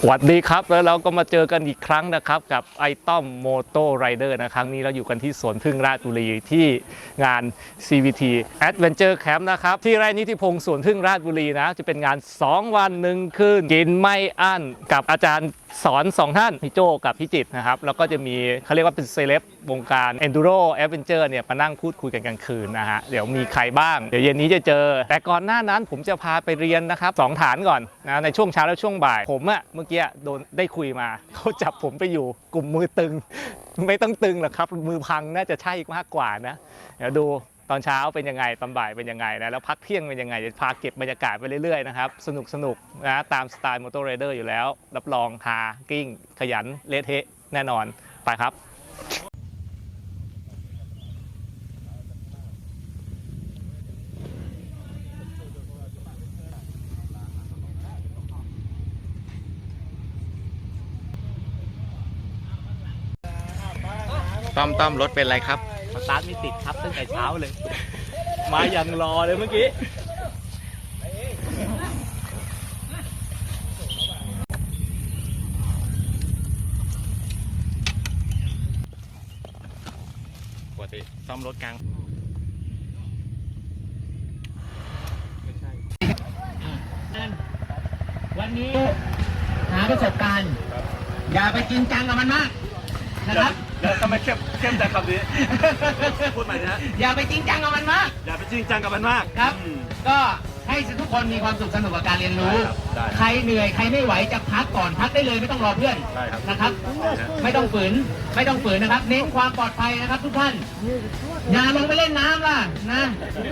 สวัสดีครับแล้วเราก็มาเจอกันอีกครั้งนะครับ กับไอต้อมโมโตไรเดอร์นะครั้งนี้เราอยู่กันที่สวนพึ่งราชบุรีที่งาน CVT Adventure Camp นะครับ ที่ไร่นิติพงศ์สวนพึ่งราชบุรีนะ จะเป็นงาน 2 วันหนึ่งคืนกินไม่อั้นกับอาจารย์ สอน 2 ท่าน พี่โจกับพี่จิตนะครับ แล้วก็จะมีเขาเรียกว่าเป็นเซเลบวงการ Enduro Adventure เนี่ยมานั่งพูดคุยกันกลางคืนนะฮะ เดี๋ยวมีใครบ้าง เดี๋ยวเย็นนี้จะเจอ แต่ก่อนหน้านั้นผมจะพาไปเรียนนะครับสองฐานก่อนนะในช่วงเช้าและช่วงบ่าย ผมอะเมื่อกี้โดนได้คุยมา เขาจับผมไปอยู่กลุ่มมือตึง ไม่ต้องตึงหรอกครับมือพังน่าจะใช่มากกว่านะเดี๋ยวดู ตอนเช้าเป็นยังไงตอนบ่ายเป็นยังไงนะแล้วพักเที่ยงเป็นยังไงจะพาเก็บบรรยากาศไปเรื่อยๆนะครับสนุกสนุกนะตามสไตล์มอเตอร์ไรเดอร์อยู่แล้ว รับรองฮากิ้ง ขยันเละเทะแน่นอนไปครับต้อมต้อมรถเป็นไรครับ ตาร์ทไม่ติดครับตั้งแต่เช้าเลย มายังรอเลยเมื่อกี้ปกติซ่อมรถกลางวันนี้หาประสบการณ์ อย่าไปจริงจังกับมันมากนะครับ แล้วทำไมเข้มเข้มแต่คำนี้ พูดใหม่นะฮะอย่าไปจริงจังกับมันมากอย่าไปจริงจังกับมันมากครับ อืม ก็ให้ทุกคนมีความสุขสนุกกับการเรียนรู้ ได้ครับได้ใครเหนื่อยใครไม่ไหวจะพักก่อนพักได้เลยไม่ต้องรอเพื่อนได้ครับ นะครับได้ครับ ไม่ต้องฝืนไม่ต้องฝืนนะครับ เน้นความปลอดภัยนะครับ ทุกท่านอย่าลงไปเล่นน้ำล่ะนะ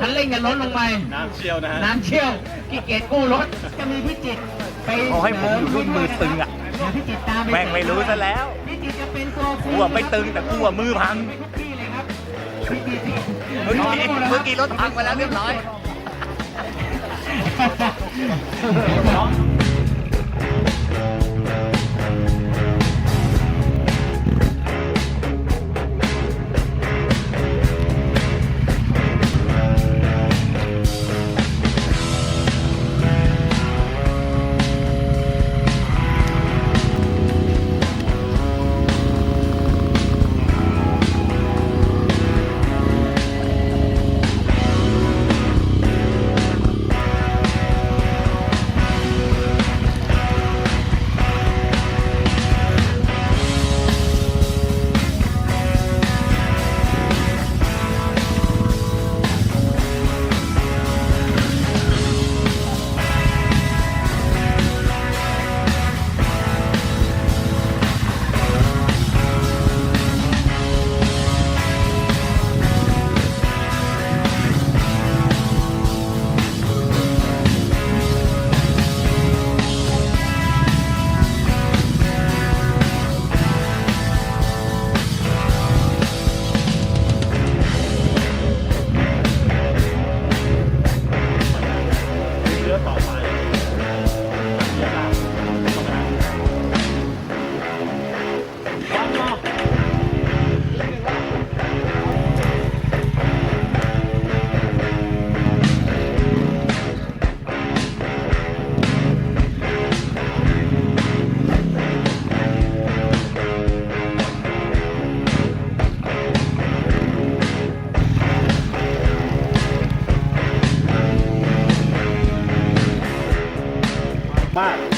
คันเร่งอย่าล้นลงไป น้ำเชี่ยวนะฮะ น้ำเชี่ยวขี้เกียจกู้รถจะมีพิจิตรไปเอาให้ผมอยู่รุ่นมือตึงอะ เดี๋ยวพิจิตรตามปแม่งไม่รู้ซะแล้วพิจิตรจะเป็นตัวกูอะไม่ตึงแต่กูอะมือพังไม่ทุกที่เลยครับพิจิตรเมื่อกี้เมื่อกี้รถพังมาแล้วเรียบร้อย มาก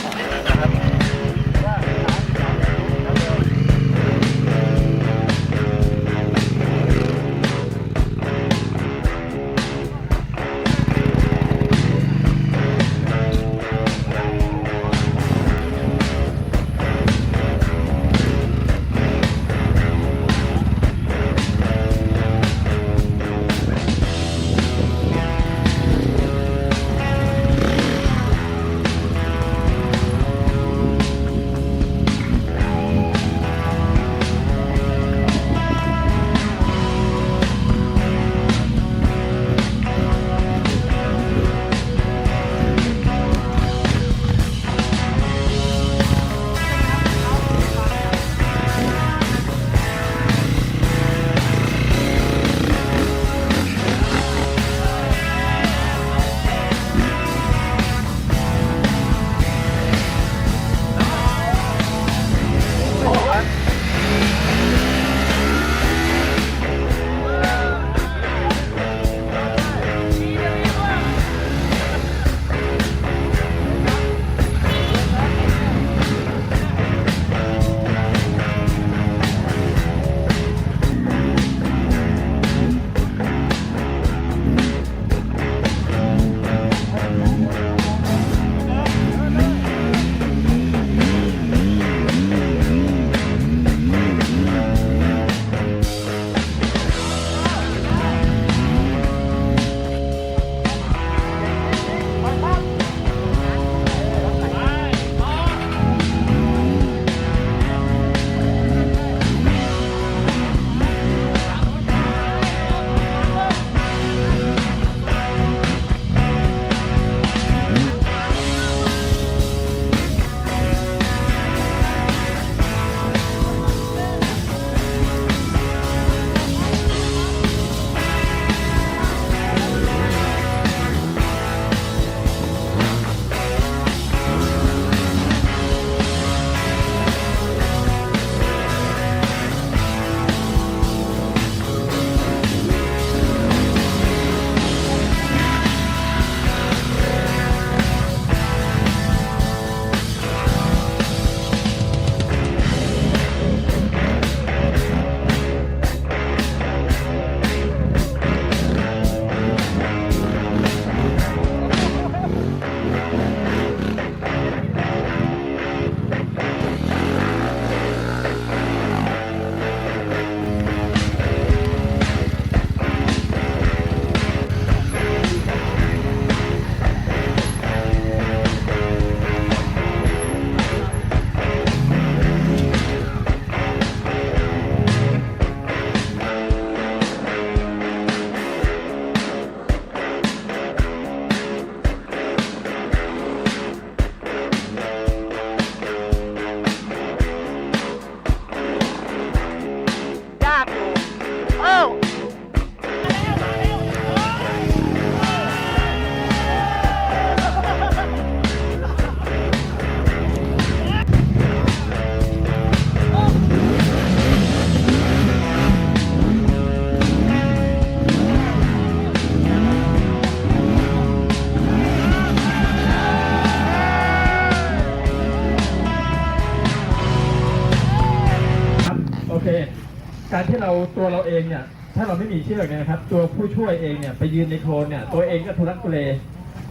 ตัวเราเองเนี่ยถ้าเราไม่มีเชือกเนี่ยนะครับ ตัวผู้ช่วยเองเนี่ยไปยืนในโคลนเนี่ยตัวเองก็ทุรักทุเล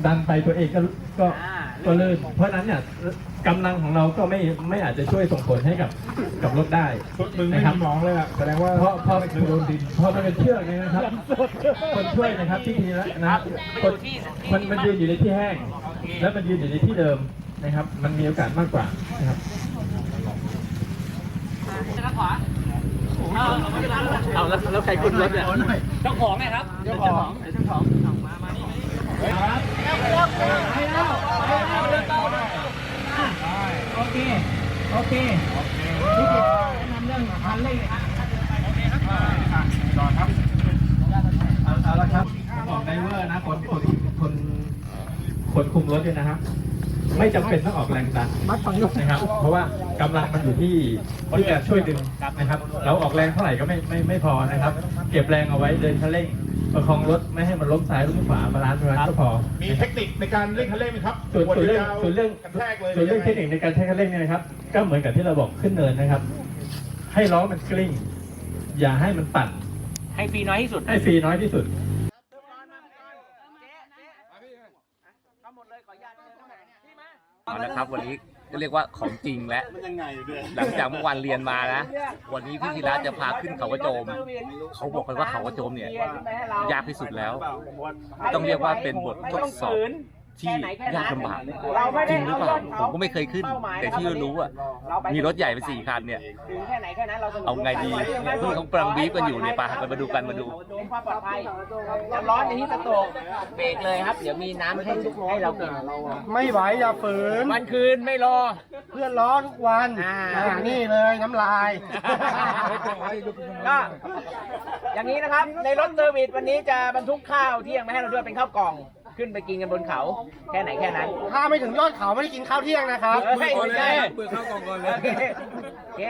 ดันไปตัวเองก็ก็ก็ลื่นเพราะฉะนั้นเนี่ยกำลังของเราก็ไม่ไม่อาจจะช่วยส่งผลให้กับกับรถได้มึงไม่นะครับมีมองเลยอะแสดงว่าเพราะเพราะมันโดนดินเพราะมันเป็นเชือกเนี่ยนะครับ คนช่วยนะครับที่ทีละนะครับคนมันมันยืนอยู่ในที่แห้ง แล้วมันยืนอยู่ในที่เดิมนะครับ มันมีโอกาสมากกว่านะครับ เอาแล้วแล้วใครขึ้นรถเนี่ยเจ้าของไงครับเจ้าของเจ้าของมามานี่ไปแล้วไปแล้วไปแล้วโอเคโอเคโอเคทำเรื่องทันเลยโอเคครับจอดครับเอาละครับบอกไดเวอร์นะคนคนคนคนคุมรถด้วยนะครับ ไม่จำเป็นต้องออกแรงดันนะครับ เพราะว่ากำลังมันอยู่ที่ที่จะช่วยดึงนะครับ เราออกแรงเท่าไหร่ก็ไม่ไม่ไม่พอนะครับ เก็บแรงเอาไว้เดินคันเร่งประคองรถไม่ให้มันล้มซ้ายล้มขวาบาลานซ์บาลานซ์ก็พอ มีเทคนิคในการเล่นคันเร่งไหมครับส่วนส่วนเรื่องยาวส่วนเรื่องกระแทกเลยส่วนเรื่องเทคนิคในการใช้คันเร่งเนี่ยนะครับ ก็เหมือนกับที่เราบอกขึ้นเนินนะครับ ให้ล้อมันกลิ้ง อย่าให้มันปั่นให้ฟรีน้อยที่สุด ให้ฟรีน้อยที่สุด เอาละครับ วันนี้ก็เรียกว่าของจริงและมันยังไงด้วยหลังจากเมื่อวานเรียนมานะวันนี้พี่ธีระจะพาขึ้นเขากระโจม เขาบอกกันว่าเขากระโจมเนี่ยยากที่สุดแล้ว ต้องเรียกว่าเป็นบททดสอบ ที่ยากลำบากจริงหรือเปล่าผมก็ไม่เคยขึ้นแต่ที่รู้อะมีรถใหญ่ไปสี่คันเนี่ย ถึงแค่ไหนแค่นั้นเราสนุกเอาไงดีเนี่ยพี่เขากำลังบีบกันอยู่เนี่ยไปกันมาดูกันมาดูดู ความปลอดภัยจะร้อนในที่สโตกเบรกเลยครับ เดี๋ยวมีน้ำให้ให้เรากินไม่ไหวอย่าฝืน วันคืนไม่รอ เพื่อนล้อทุกวันอ่า อ่านี่เลยน้ำลาย ก็อย่างนี้นะครับ ในรถเซอร์วิสวันนี้จะบรรทุกข้าวเที่ยงมาให้เราด้วยเป็นข้าวกล่อง ขึ้นไปกินกันบนเขา แค่ไหนแค่นั้น ถ้าไม่ถึงยอดเขาไม่ได้กินข้าวเที่ยงนะครับเฮ้ยไม่ใช่เบื่อข้าวกล่องก่อนเลย โอเค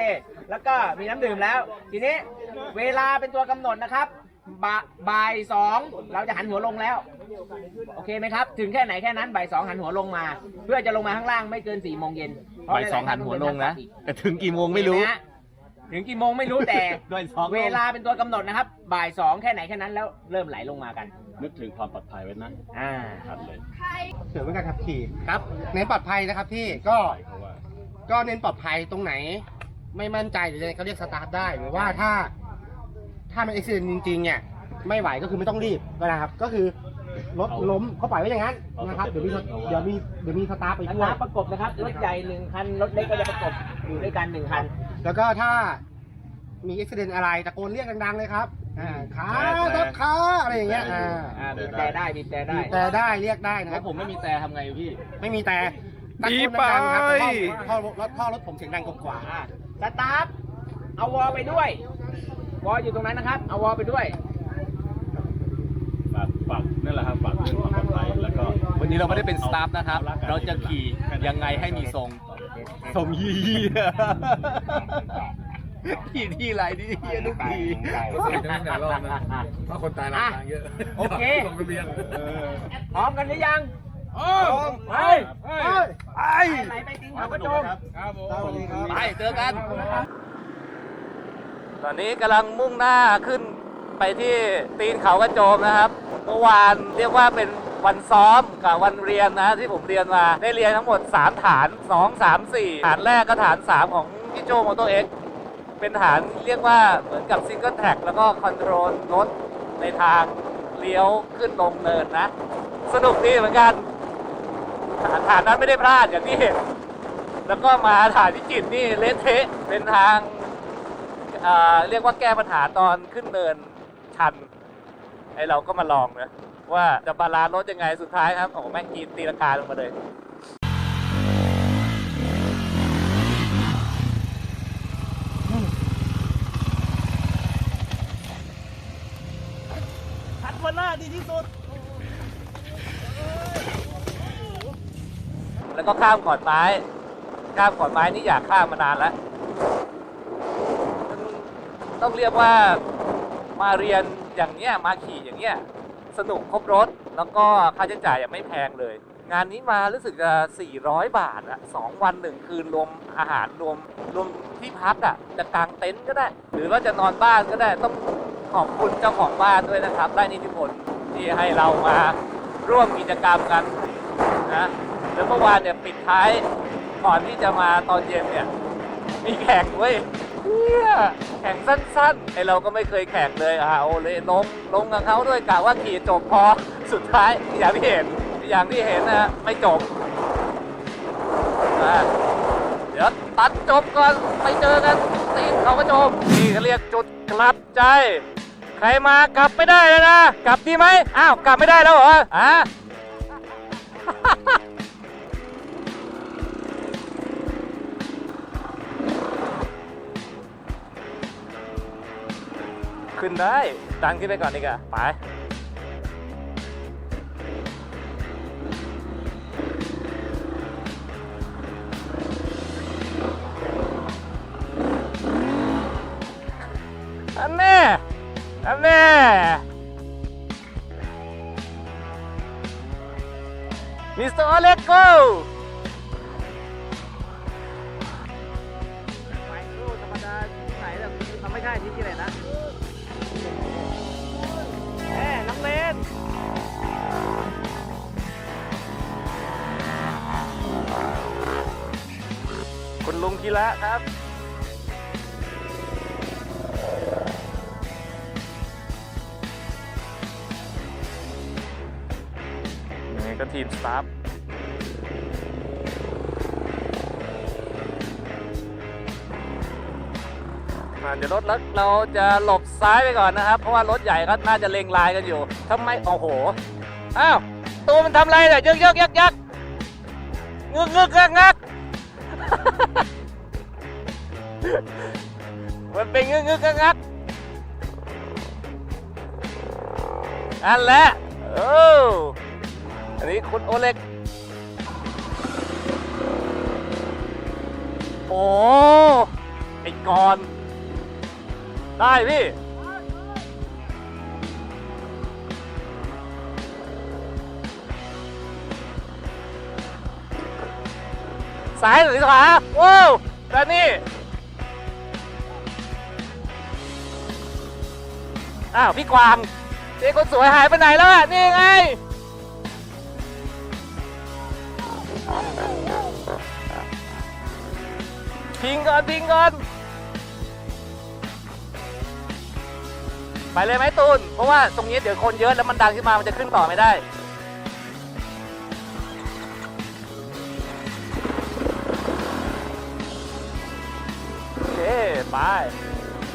แล้วก็มีน้ำดื่มแล้ว ทีนี้เวลาเป็นตัวกำหนดนะครับบ่าบ่ายสองเราจะหันหัวลงแล้ว โอเคไหมครับ ถึงแค่ไหนแค่นั้นบ่ายสองหันหัวลงมา เพื่อจะลงมาข้างล่างไม่เกินสี่โมงเย็นเพระบ่ายสองหันหัวลงนะ แต่ถึงกี่โมงไม่รู้เห็นหฮะ ถึงกี่โมงไม่รู้แต่บ่ายสองลงเวลาเป็นตัวกำหนดนะครับ บ่ายสองแค่ไหนแค่นั้นแล้วเริ่มไหลลงมากัน นึกถึงความปลอดภัยไว้นะอ่าชัดเลยเสริมการขับขี่ครับเน้นปลอดภัยนะครับพี่ก็เพราะว่าก็เน้นปลอดภัยตรงไหน ไม่มั่นใจหรืออะไรก็เรียกสตาร์ทได้หรือว่าถ้า ถ้ามันอุบิเหตุจริงๆเนี่ยไม่ไหวก็คือไม่ต้องรีบนะครับ ก็คือ รถล้มเขาปล่อยไว้อย่างนั้นนะครับเดี๋ยวมีเดี๋ยวมีเดี๋ยวมีสตาร์ทไปสช่วตายร์ทประกบนะครับ รถใหญ่หนึ่งคัน รถเล็กก็จะประกบอยู่ด้วยกันหนึ่งคัน แล้วก็ถ้ามีอุบิเหตุอะไรตะโกนเรียกดังๆเลยครับอ่าขาทับขาอะไรอย่างเงี้ยอ่าอ่าบีบแต่ได้บีบแต่ได้ แต่ได้เรียกได้นะคแล้รับวผมไม่มีแต่ทำไงพี่ ไม่มีแต่ตะโกนดังๆครับแต่ท่อท่อรถท่อรถผมเสียงดังกว่า อ่าสตาร์ทเอาวอลไปด้วย วอลอยู่ตรงนั้นนะครับ เอาวอลไปด้วย นนี้เราไม่ได้เป็นสตาฟนะครับ เราจะขี่ยังไงให้มีทรงทรงยี่ขี่ที่ไรที่เฮียทุกทีเพราะคนตายหลายทางเยอะโอเคพร้อมกันหรือยังพร้อมไปไปไหนไปจริงเขากระโจมไปเจอกัน ตอนนี้กำลังมุ่งหน้าขึ้นไปที่ตีนเขากระโจมนะครับ เมื่อวานเรียกว่าเป็น วันซ้อมกับวันเรียนนะที่ผมเรียนมาได้เรียนทั้งหมด 3 ฐาน 2 3 4 ฐานแรกก็ฐาน 3 ของพี่โจมอเตอร์เอ็กเป็นฐานเรียกว่าเหมือนกับซิงเกิลแท็กแล้วก็คอนโทรลรถในทางเลี้ยวขึ้นลงเนินนะ สนุกดีเหมือนกัน ฐานฐานนั้นไม่ได้พลาดอย่างที่เห็นแล้วก็มาฐานที่จิตนี่เละเทะเป็นทางเรียกว่าแก้ปัญหาตอนขึ้นเนินชันไอเราก็มาลองนะ ว่าจะบาลานซ์รถยังไงสุดท้ายครับโอ้โหแม่งกีนตีราคาลงมาเลยทัดวันหน้าดีที่สุด แล้วก็ข้ามขอนไม้ข้ามขอนไม้นี่อยากข้ามมานานแล้ว ต้องเรียกว่ามาเรียนอย่างเนี้ยมาขี่อย่างเนี้ย สนุกครบรถ แล้วก็ค่าใช้จ่ายยังไม่แพงเลย งานนี้มารู้สึกจะ 400 บาทอะสองวันหนึ่งคืนรวมอาหารรวมรวมที่พักอะจะกางเต็นท์ก็ได้ หรือว่าจะนอนบ้านก็ได้ต้องขอบคุณเจ้าของบ้านด้วยนะครับ ได้นิติพลที่ให้เรามาร่วมกิจกรรมกันนะแล้วเมื่อวานเนี่ยปิดท้ายก่อนที่จะมาตอนเย็นเนี่ยมีแข่งเว้ย เหี้ยแข่งสั้นๆไอเราก็ไม่เคยแข่งเลยอะโอเลยลงลงกับเขาด้วยกะว่าขี่จบพอสุดท้ายอย่างที่เห็นอย่างที่เห็นนะฮะไม่จบเดี๋ยวตัดจบก่อนไปเจอกันตีนเขากระโจมนี่เขาเรียกจุดกลับใจ ใครมากลับไม่ได้แล้วนะ กลับดีไหมอ้าวกลับไม่ได้แล้วเหรออะ ขึ้นได้ดังขึ้นไปก่อนดีกว่าไปอันแน่อันแน่มิสเตอร์อเล็กโก กีระครับ นี่ก็ทีมสตาฟเดี๋ยวรถเราจะหลบซ้ายไปก่อนนะครับ เพราะว่ารถใหญ่ก็น่าจะเล็งลายกันอยู่ทำไมโอ้โห อ้าว ตัวมันทำอะไรเนี่ยยึกยึกยักยักงึกงึกงักงัก มันเป็นงึกงึกงักงักอันแหละโอ้อันนี้คุณโอเล็ก โอ้ไอ้กอนได้พี่ ซ้ายหรือขวาว้าวด้านนี้ อ้าวพี่กวางเจ๊คนสวยหายไปไหนแล้วอะนี่ไง ทิ้งก่อนทิ้งก่อน ไปเลยไหมตูน เพราะว่าตรงนี้เดี๋ยวคนเยอะแล้วมันดังขึ้นมา มันจะขึ้นต่อไม่ได้ โอเค ไป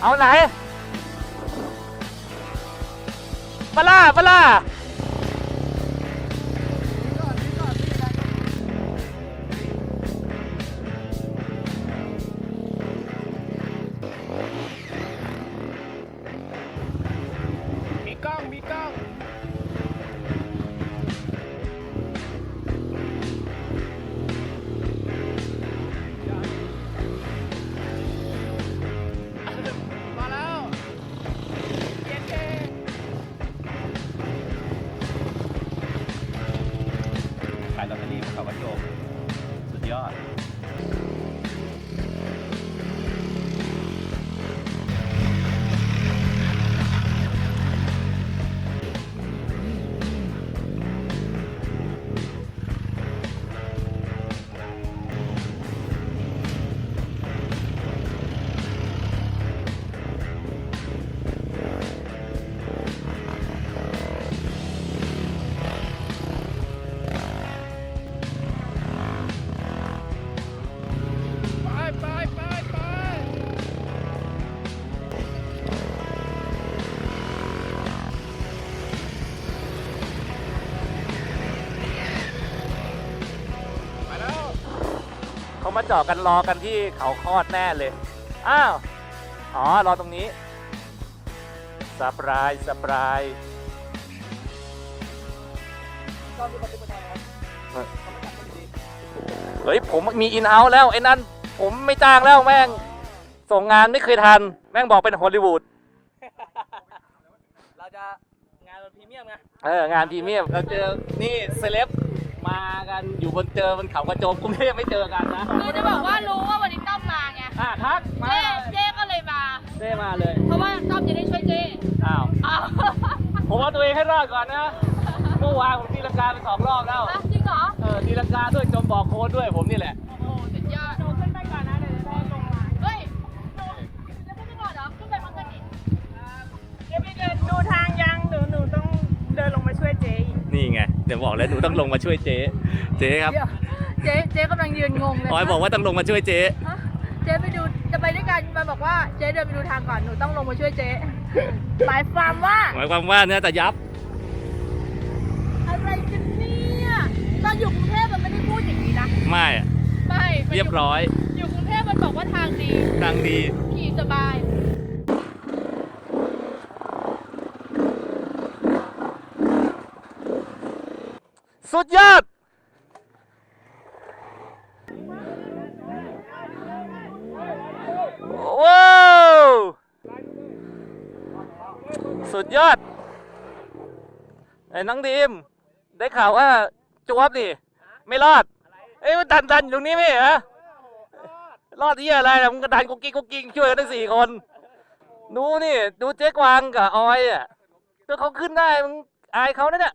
เอาไหน ปะล่าปะล่า จอดกันรอกันที่เขาคลอดแน่เลย อ้าว อ๋อ รอตรงนี้สปรายสปรายเฮ้ย ผมมีอินเอาแล้ว ไอ้นั่น ผมไม่จ้างแล้วแม่ง ส่งงานไม่เคยทัน แม่งบอกเป็นฮอลลีวูดเราจะงานพรีเมียมไงเออ งานพรีเมียมเราเจอ นี่เซเลบ มากันอยู่บนเจอบนเขากระโจมกรุงเทพไม่เจอกันนะคือจะบอกว่ารู้ว่าวันนี้ต้อมมาไงอะทักมาเจ๊เจ๊ก็เลยมาเต้มาเลยเพราะว่าต้อมจะได้ช่วยเจ๊อ้าวอ้าวผมเอาตัวเองให้รอดก่อนนะเมื่อวานผมตีลังกาไปสองรอบแล้วฮะจริงเหรอ เออตีลังกาด้วยจมบอกโค้ดด้วยผมนี่แหละโอ้สุดยอดหนูขึ้นไปก่อนนะเดี๋ยวจะได้ลงมาเฮ้ยหนูจะขึ้นไปก่อนเหรอขึ้นไปพร้อมกันดิเดี๋ยวไปเดินดูทางยังหนูหนูต้องเดินลงมาช่วยเจ๊อีกนี่ไง เดี๋ยวบอกแล้วหนูต้องลงมาช่วยเจ๊เจ๊ครับเดี๋ยวเจ๊เจ๊กำลังยืนงงเลยออยบอกว่าต้องลงมาช่วยเจ๊ฮะเจ๊ไปดูจะไปด้วยกันมาบอกว่าเจ๊เดินไปดูทางก่อนหนูต้องลงมาช่วยเจ๊หมายความว่าหมายความว่าเนี่ยจะยับอะไรกันเนี่ยตอนอยู่กรุงเทพมันไม่ได้พูดอย่างนี้นะไม่อะไม่มันเรียบร้อยอยู่กรุงเทพมันบอกว่าทางดี ทางดีขี่สบาย สุดยอด ว้าวสุดยอดไอ้น้องดีม ได้ข่าวว่าจวบนี่ไม่รอด เอ้ยมันดันดันอยู่ตรงนี้ไม่เหรอรอดที่อะไรนะมึงก็ดันกุ๊กกิ๊กกุ๊กกิ๊กช่วยกันทั้สี่คนดูนี่ ดูเจ๊กวางกับออยอะถ้าเขาขึ้นได้มึงอายเขานะเนี่ย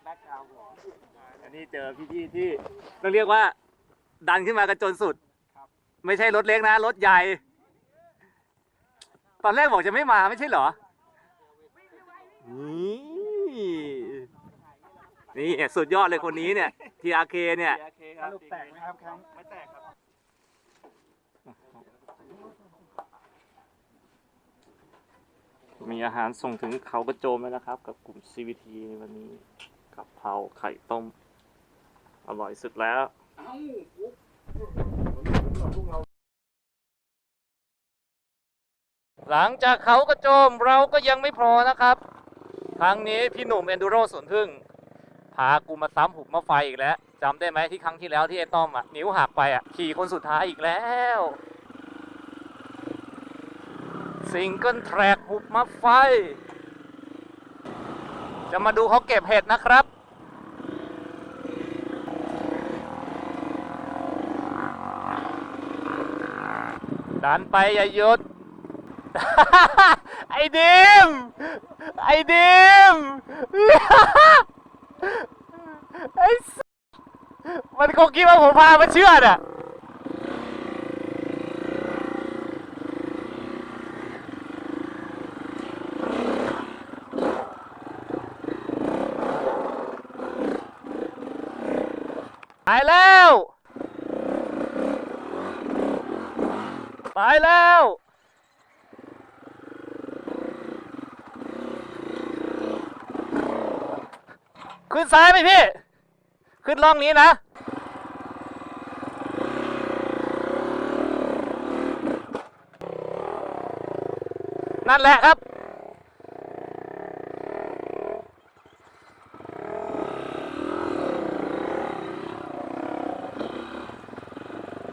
พี่ๆที่ต้องเรียกว่า ดันขึ้นมากันจนสุด ไม่ใช่รถเล็กนะ รถใหญ่ ตอนแรกบอกจะไม่มาไม่ใช่เหรอ นี่นี่สุดยอดเลยคนนี้เนี่ยทีอาเคเนี่ยลูกแตกไหมครับครั้งไม่แตกครับมีอาหารส่งถึงเขากระโจมแล้วนะครับ กับกลุ่ม CVT ในวันนี้กับเพราไข่ต้ม อร่อยสุดแล้วหลังจากเขากระโจมเราก็ยังไม่พอนะครับ ครั้งนี้พี่หนุ่มเอนดูโรสวนพึ่ง พากูมาซ้ำหุบมาไฟอีกแล้วจำได้ไหมที่ครั้งที่แล้วที่ไอ้ต้อมอะนิ้วหักไปอะขี่คนสุดท้ายอีกแล้วซิงเกิลแทร็กหุบมาไฟ จะมาดูเขาเก็บเห็ดนะครับ ดันไปอย่าหยุด ไอ้ดิม ไอ้ดิม ไอ้สัสมันคงคิดว่าผมพามาเชื่อดอะตายแล้ว ตายแล้ว ขึ้นซ้ายไหมพี่ ขึ้นล่องนี้นะ นั่นแหละครับ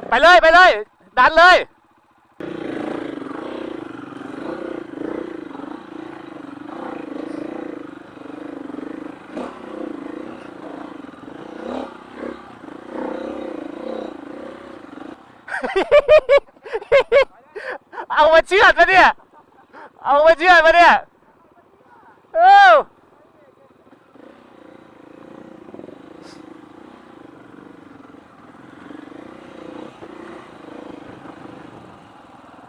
ไปเลย ไปเลย ดันเลย เอามาเชือดมาเนี่ย เอามาเชือดมาเนี่ยเอ้า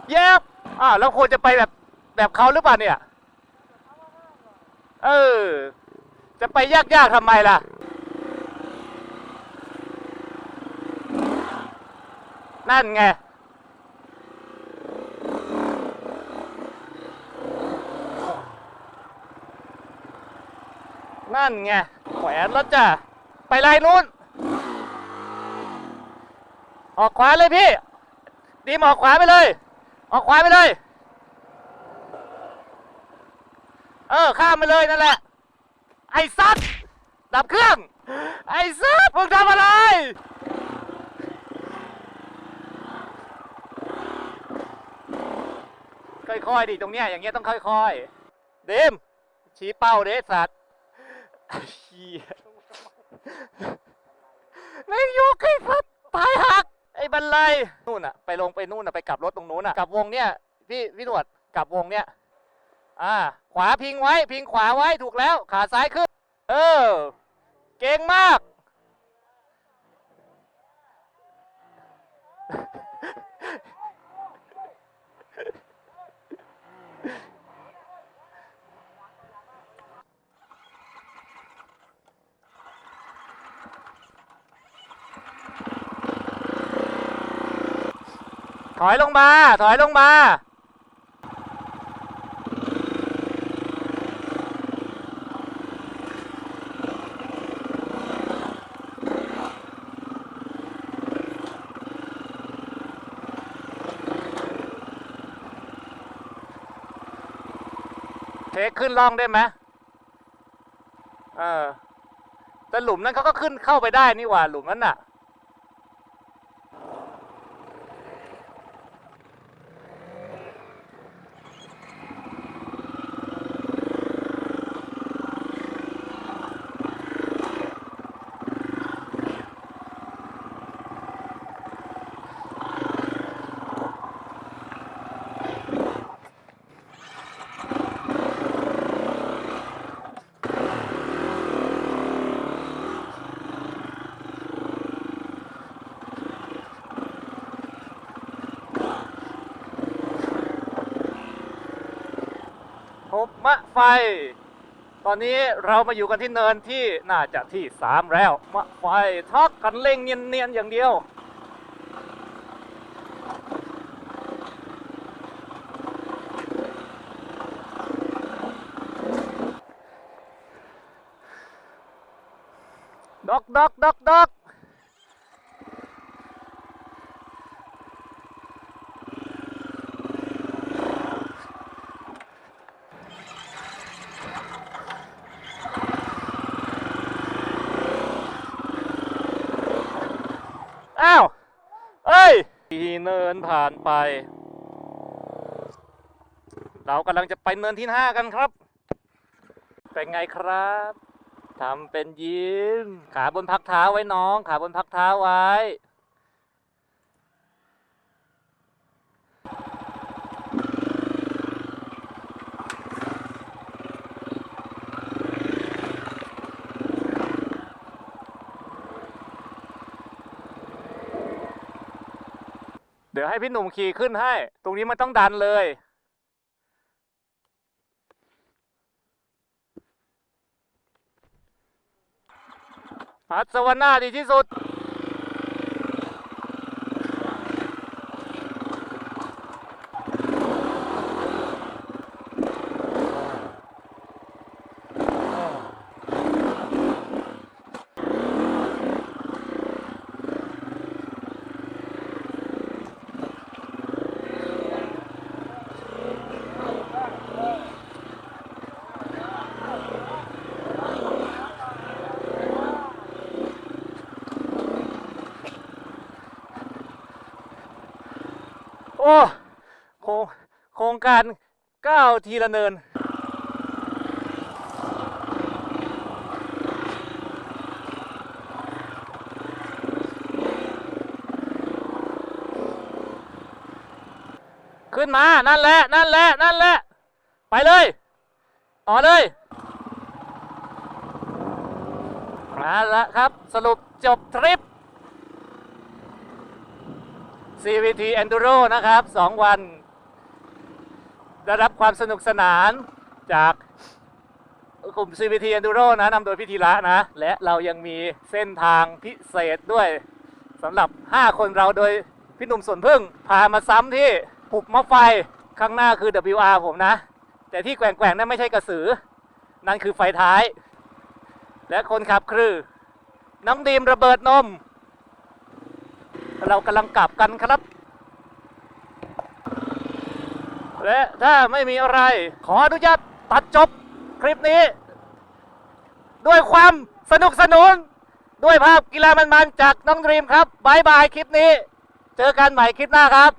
เย็บอ่าแล้วควรจะไปแบบแบบเขาหรือเปล่าเนี่ย เออ จะไปยากๆทำไมล่ะ นั่นไง นั่นไงแขวนแล้วจ้ะ ไปไลน์นู้น ออกขวาเลยพี่ ดีมออกขวาไปเลย ออกขวาไปเลย เออ ข้ามไปเลยนั่นแหละ ไอ้สัตว์ดับเครื่อง ไอ้สัตว์มึงทำอะไร ค่อยๆดิตรงเนี้ยอย่างเงี้ยต้องค่อยๆ เดม ชี้เป้าเด้สัตว์ไอ้เหี้ยไม่งยกไอ้สัตว์ตายหัก ไอ้บันไลนู่นอะไปลงไปนู่นอะไปกลับรถตรงนู้นอะกลับวงเนี้ยพี่พี่หนวดกลับวงเนี้ยอ่า ขวาพิงไว้ พิงขวาไว้ถูกแล้ว ขาซ้ายขึ้น เออ เก่งมาก ถอยลงมา ถอยลงมาเทคขึ้นล่องได้ไหมเออแต่หลุมนั้นเขาก็ขึ้นเข้าไปได้นี่หว่าหลุมนั้นน่ะ พบมะ ไฟ ตอนนี้เรามาอยู่กันที่เนินที่น่าจะที่สามแล้วมะไฟทักกันเล่งเนียนๆอย่างเดียว ดอกดอกดอกดอกอ้าว เอ้ยทีเนินผ่านไป เรากำลังจะไปเนินที่ห้ากันครับ เป็นไงครับทำเป็นยิ้ม ขาบนพักเท้าไว้น้อง ขาบนพักเท้าไว้ ดี๋ยวให้พี่หนุ่มขี่ขึ้นให้ ตรงนี้มันต้องดันเลย อัศวนาดีที่สุด โอ้โครง โครงการก้าวทีละเนิน ขึ้นมา นั่นแหละ นั่นแหละ นั่นแหละ ไปเลยต่อเลยมาละครับ สรุปจบทริป CVT Enduro นะครับ 2 วัน ได้รับความสนุกสนานจากกลุ่ม CVT Enduro นะนำโดยพิธีระนะ และเรายังมีเส้นทางพิเศษด้วยสำหรับ 5 คนเราโดยพี่หนุ่มสวนพึ่ง พามาซ้ำที่หุบมะไฟข้างหน้าคือ WR ผมนะ แต่ที่แกว่งๆนั่นไม่ใช่กระสือ นั่นคือไฟท้าย และคนขับคือ น้องดีมระเบิดนม เรากำลังกลับกันครับ และถ้าไม่มีอะไรขออนุญาตตัดจบคลิปนี้ ด้วยความสนุกสนุน ด้วยภาพกีฬามันๆจากน้องดรีมครับบายบายคลิปนี้ เจอกันใหม่คลิปหน้าครับ